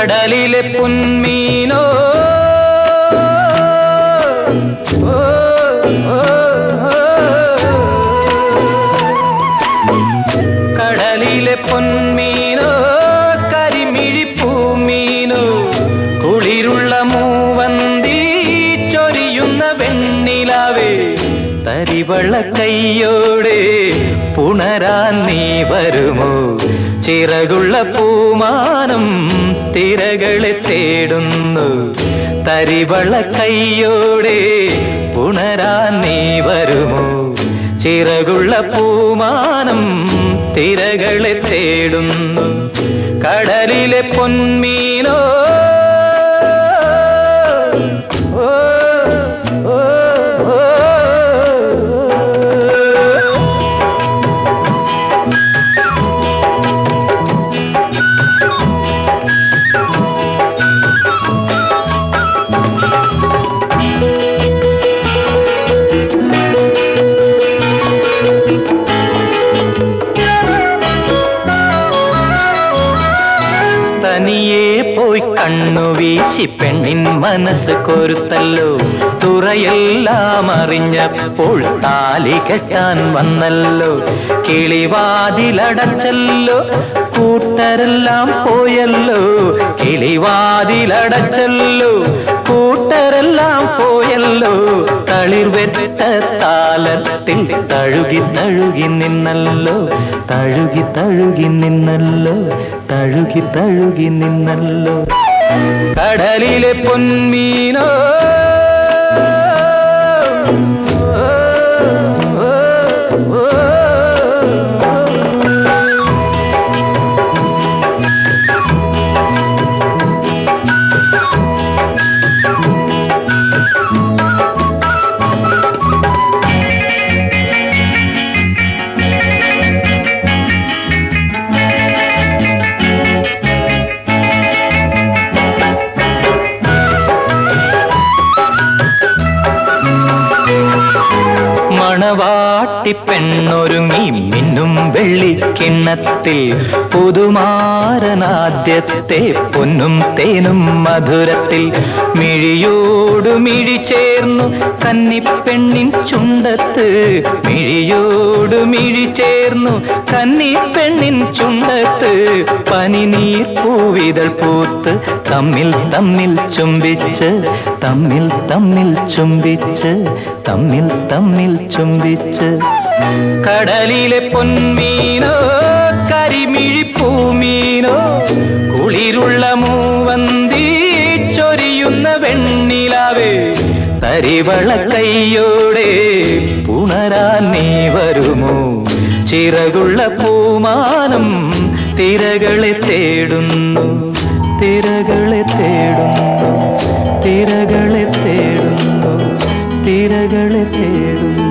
കടലിലെ പുന്മീനോ. കടലിലെ പൊന്മീനോ കരിമിഴി പൂമീനോ കുളിരുള്ള മൂവന്തി ചൊരിയുന്ന വെണ്ണിലാവേ തരിവള്ള കൈയോടെ പുണരാൻ നീ വരുമോ ചിറകുള്ള പൂമാനം തിരകളെ തേടുന്നു. തരിവള കൈയോടെ പുണരാൻ നീ വരുമോ? ചിറകുള്ള പൂമാനം തിരകളെ തേടുന്നു. കടലിലെ പൊന്മീനോ തനിയെ പോയി കണ്ണു വീശി പെണ്ണിൻ മനസ്സ് കൊരുത്തല്ലോ. തുറയെല്ലാം അറിഞ്ഞപ്പോൾ താലി കെട്ടാൻ വന്നല്ലോ. കിളിവാതിലടച്ചല്ലോ കൂട്ടരെല്ലാം പോയല്ലോ. കിളിവാതിലടച്ചല്ലോ കൂട്ടരെല്ലാം പോയല്ലോ. തളിർവെറ്റ താലത്തിൽ തഴുകി തഴുകി നിന്നല്ലോ തഴുകി തഴുകി നിന്നല്ലോ തഴുകി തഴുകി നിന്നല്ലോ. കടലിലെ പൊന്മീനോ മണവാട്ടി പെണ്ണൊരുങ്ങി മിന്നും വെള്ളിക്കിണ്ണത്തിൽ പുതുമാരനാദ്യത്തെ പൊന്നും തേനും മധുരത്തിൽ മിഴിയോടു മിഴി ചേർന്നു കന്നിപ്പെണ്ണിൻ ചുണ്ടത്ത് മിഴിയോടു മിഴി ചേർന്നു കന്നിപ്പെണ്ണിൻ ചുണ്ടത്ത് പനിനീർ പൂവിതൾ പൂത്ത് തമ്മിൽ തമ്മിൽ ചുംബിച്ച് തമ്മിൽ തമ്മിൽ ചുംബിച്ച് തമ്മിൽ തമ്മിൽ ചുംബിച്ച്. കടലിലെ പൊന്മീനോ കരിമിഴി പൂമീനോ കുളിരുള്ള മൂവന്തി ചൊരിയുന്ന വെണ്ണിലാവേ തരിവള കൈയോടെ പുണരാൻ നീ വരുമോ? ചിറകുള്ള പൂമാനം തിരകളെ തേടുന്നു. തിരകളെ തേടുന്നു. തിരകളെ തേടുന്നു. തിരകളെ തേടുന്നു.